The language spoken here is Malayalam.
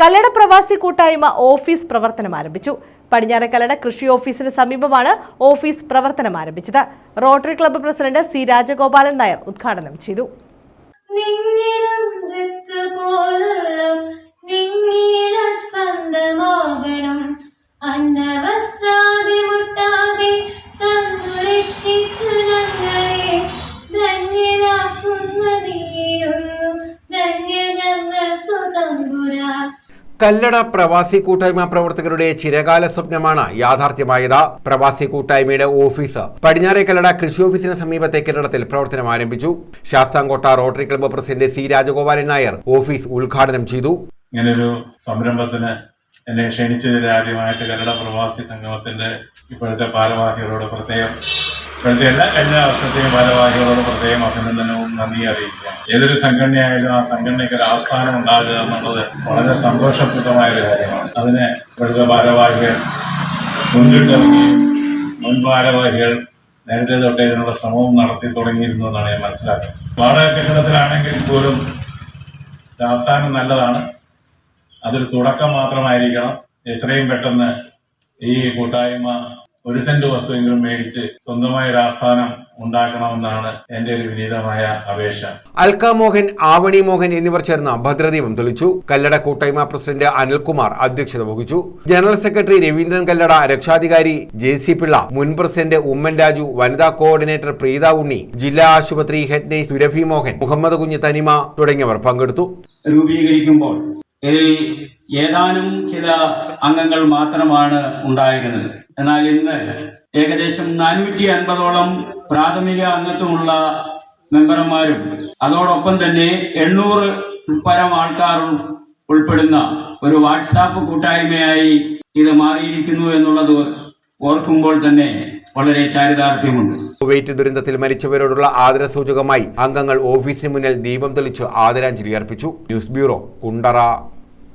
കല്ലട പ്രവാസി കൂട്ടായ്മ ഓഫീസ് പ്രവർത്തനം ആരംഭിച്ചു. പടിഞ്ഞാറക്കല്ലട കൃഷി ഓഫീസിന് സമീപമാണ് ഓഫീസ് പ്രവർത്തനം ആരംഭിച്ചത്. Rotary club president C Rajagopalan Nair ഉദ്ഘാടനം ചെയ്തു. അന്നവസ്ത്രാതി മുട്ടാതെ തന്നു രക്ഷിച്ചു. കല്ലട പ്രവാസി കൂട്ടായ്മ പ്രവർത്തകരുടെ ചിരകാല സ്വപ്നമാണ് യാഥാർത്ഥ്യമായത്. പ്രവാസി കൂട്ടായ്മയുടെ ഓഫീസ് പടിഞ്ഞാറെ കല്ലട കൃഷി ഓഫീസിന് സമീപത്തെ കെട്ടിടത്തിൽ പ്രവർത്തനം ആരംഭിച്ചു. Sasthamcotta rotary club president C Rajagopalan Nair office ഉദ്ഘാടനം ചെയ്തു. ഇങ്ങനൊരു സംരംഭത്തിന് എന്നെ ക്ഷണിച്ചതിൽ ആദ്യമായിട്ട് കല്ലട പ്രവാസി സംഗമത്തിന്റെ ഇപ്പോഴത്തെ ഭാരവാഹികളോട് പ്രത്യേകം എല്ലാ എല്ലാ വർഷത്തെയും ഭാരവാഹികളോട് പ്രത്യേകം അഭിനന്ദനവും നന്ദി അറിയിക്കാം ഏതൊരു സംഘടനയായാലും ആ സംഘടനയ്ക്ക് ഒരു ആസ്ഥാനം ഉണ്ടാകുക എന്നുള്ളത് വളരെ സന്തോഷപ്രദമായ ഒരു കാര്യമാണ്. അതിന് ഇപ്പോഴത്തെ ഭാരവാഹികൾ മുൻകിട്ടിറങ്ങിയും മുൻ ഭാരവാഹികൾ നേരത്തെ തൊട്ടേ ഇതിനുള്ള ശ്രമവും നടത്തി തുടങ്ങിയിരുന്നു എന്നാണ് ഞാൻ മനസ്സിലാക്കുന്നത്. വാടക കെട്ടിടത്തിലാണെങ്കിൽ പോലും ആസ്ഥാനം നല്ലതാണ്. അതൊരു തുടക്കം മാത്രമായിരിക്കണം. എത്രയും പെട്ടെന്ന് ഈ കൂട്ടായ്മ ഒരു സെന്റ് വസ്തുവെങ്കിലും മേടിച്ച് സ്വന്തമായ ഒരു ആസ്ഥാനം ഉണ്ടാക്കണമെന്നാണ് എന്റെ ഒരു വിനീതമായ അപേക്ഷ. അൽക്ക മോഹൻ ആവണി മോഹൻ എന്നിവർ ചേർന്ന് ഭദ്രദീപം തെളിച്ചു. കല്ലട കൂട്ടായ്മ പ്രസിഡന്റ് അനിൽകുമാർ അധ്യക്ഷത വഹിച്ചു. ജനറൽ സെക്രട്ടറി രവീന്ദ്രൻ കല്ലട രക്ഷാധികാരി ജെ സി പിള്ള മുൻ പ്രസിഡന്റ് ഉമ്മൻ രാജു വനിതാ കോർഡിനേറ്റർ പ്രീത ഉണ്ണി ജില്ലാ ആശുപത്രി ഹെഡ് നഴ്സ് സുരഭി മോഹൻ മുഹമ്മദ് കുഞ്ഞ് തനിമ തുടങ്ങിയവർ പങ്കെടുത്തു. രൂപീകരിക്കുമ്പോൾ ഇതിൽ ഏതാനും ചില അംഗങ്ങൾ മാത്രമാണ് ഉണ്ടായിരുന്നത്. എന്നാൽ ഇന്ന് ഏകദേശം നാനൂറ്റി അൻപതോളം പ്രാഥമിക അംഗത്വമുള്ള മെമ്പർമാരും അതോടൊപ്പം തന്നെ എണ്ണൂറ് പരം ആൾക്കാർ ഉൾപ്പെടുന്ന ഒരു വാട്സാപ്പ് കൂട്ടായ്മയായി ഇത് മാറിയിരിക്കുന്നു എന്നുള്ളത് ഓർക്കുമ്പോൾ തന്നെ വളരെ ചാരിതാർത്ഥ്യമുണ്ട്. കുവൈറ്റ് ദുരന്തത്തിൽ മരിച്ചവരോടുള്ള ആദരസൂചകമായി അംഗങ്ങൾ ഓഫീസിന് മുന്നിൽ ദീപം തെളിച്ച് ആദരാഞ്ജലി അർപ്പിച്ചു. News bureau Kundara.